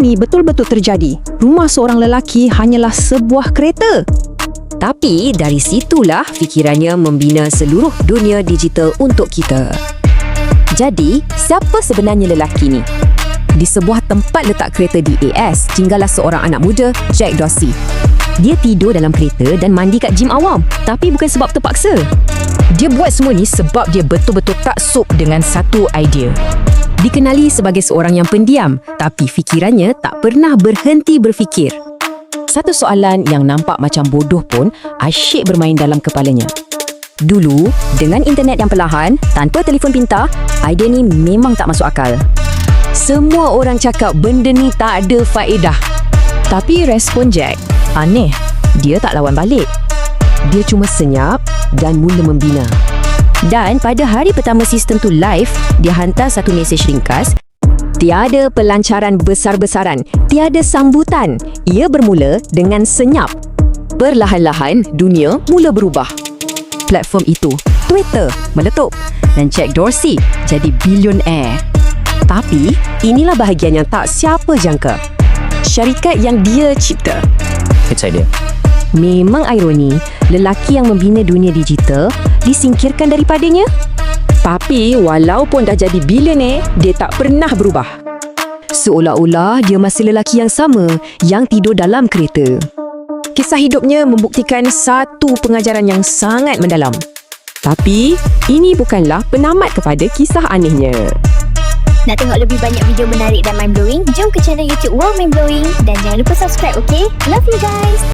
ini betul-betul terjadi. Rumah seorang lelaki hanyalah sebuah kereta. Tapi dari situlah fikirannya membina seluruh dunia digital untuk kita. Jadi, siapa sebenarnya lelaki ni? Di sebuah tempat letak kereta di AS, tinggallah seorang anak muda, Jack Dorsey. Dia tidur dalam kereta dan mandi kat gym awam, tapi bukan sebab terpaksa. Dia buat semua ni sebab dia betul-betul tak sup dengan satu idea. Dikenali sebagai seorang yang pendiam, tapi fikirannya tak pernah berhenti berfikir. Satu soalan yang nampak macam bodoh pun asyik bermain dalam kepalanya. Dulu, dengan internet yang perlahan, tanpa telefon pintar, idea ni memang tak masuk akal. Semua orang cakap benda ni tak ada faedah. Tapi respon Jack, aneh. Dia tak lawan balik. Dia cuma senyap dan mula membina. Dan pada hari pertama sistem tu live, dia hantar satu mesej ringkas Tiada pelancaran besar-besaran, tiada sambutan. Ia bermula dengan senyap. Perlahan-lahan, dunia mula berubah. Platform itu, Twitter, meletup dan Jack Dorsey jadi bilionaire. Tapi, inilah bahagian yang tak siapa jangka. Syarikat yang dia cipta. It's idea. Memang ironi, lelaki yang membina dunia digital disingkirkan daripadanya. Tapi walaupun dah jadi bilioner, dia tak pernah berubah. Seolah-olah dia masih lelaki yang sama yang tidur dalam kereta. Kisah hidupnya membuktikan satu pengajaran yang sangat mendalam. Tapi, ini bukanlah penamat kepada kisah anehnya. Nak tengok lebih banyak video menarik dan mind-blowing? Jom ke channel YouTube Wow Mind Blowing dan jangan lupa subscribe, okay? Love you guys!